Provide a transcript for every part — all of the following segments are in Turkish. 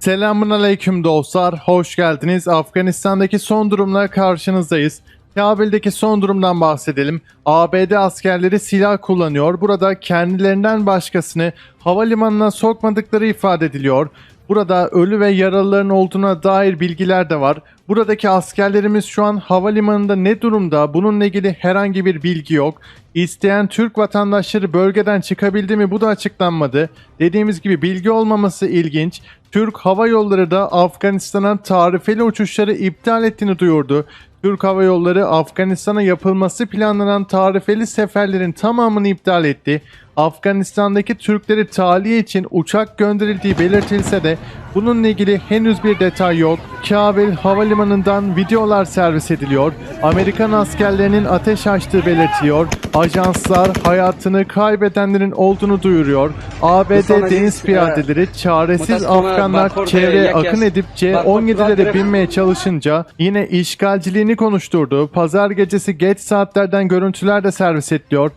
Selamun aleyküm dostlar, hoş geldiniz. Afganistan'daki son durumla karşınızdayız. Kabil'deki son durumdan bahsedelim. ABD askerleri silah kullanıyor. Burada kendilerinden başkasını havalimanına sokmadıkları ifade ediliyor. Burada ölü ve yaralıların olduğuna dair bilgiler de var. Buradaki askerlerimiz şu an havalimanında ne durumda? Bununla ilgili herhangi bir bilgi yok. İsteyen Türk vatandaşları bölgeden çıkabildi mi bu da açıklanmadı. Dediğimiz gibi bilgi olmaması ilginç. Türk Hava Yolları da Afganistan'a tarifeli uçuşları iptal ettiğini duyurdu. Türk Hava Yolları Afganistan'a yapılması planlanan tarifeli seferlerin tamamını iptal etti. Afganistan'daki Türkleri tahliye için uçak gönderildiği belirtilse de bununla ilgili henüz bir detay yok. Kabil Havalimanı'ndan videolar servis ediliyor. Amerikan askerlerinin ateş açtığı belirtiliyor. Ajanslar hayatını kaybedenlerin olduğunu duyuruyor. ABD deniz piyadeleri çaresiz Afganlar çevreye akın edip Bak C-17'lere orada- binmeye çalışınca yine işgalciliğini konuşturdu. Pazar gecesi geç saatlerden görüntüler de servis ediliyor.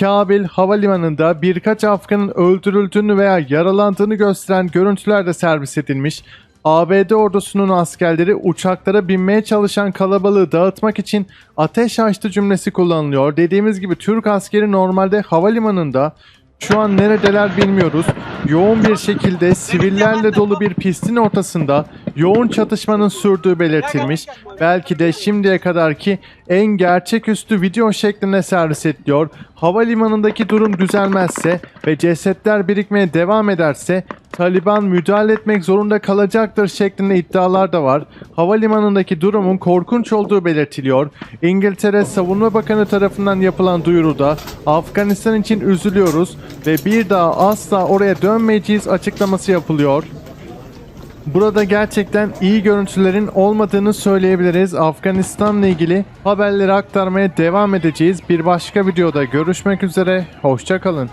Kabil havalimanında birkaç Afganın öldürüldüğünü veya yaralandığını gösteren görüntüler de servis edilmiş. ABD ordusunun askerleri uçaklara binmeye çalışan kalabalığı dağıtmak için ateş açtı cümlesi kullanılıyor. Dediğimiz gibi Türk askeri normalde havalimanında şu an neredeler bilmiyoruz. Yoğun bir şekilde sivillerle dolu bir pistin ortasında yoğun çatışmanın sürdüğü belirtilmiş. Belki de şimdiye kadarki en gerçeküstü video şeklinde servis ediliyor. Havalimanındaki durum düzelmezse ve cesetler birikmeye devam ederse Taliban müdahale etmek zorunda kalacaktır şeklinde iddialar da var. Havalimanındaki durumun korkunç olduğu belirtiliyor. İngiltere Savunma Bakanı tarafından yapılan duyuruda Afganistan için üzülüyoruz ve bir daha asla oraya dönmeyeceğiz açıklaması yapılıyor. Burada gerçekten iyi görüntülerin olmadığını söyleyebiliriz. Afganistan'la ilgili haberleri aktarmaya devam edeceğiz. Bir başka videoda görüşmek üzere. Hoşçakalın.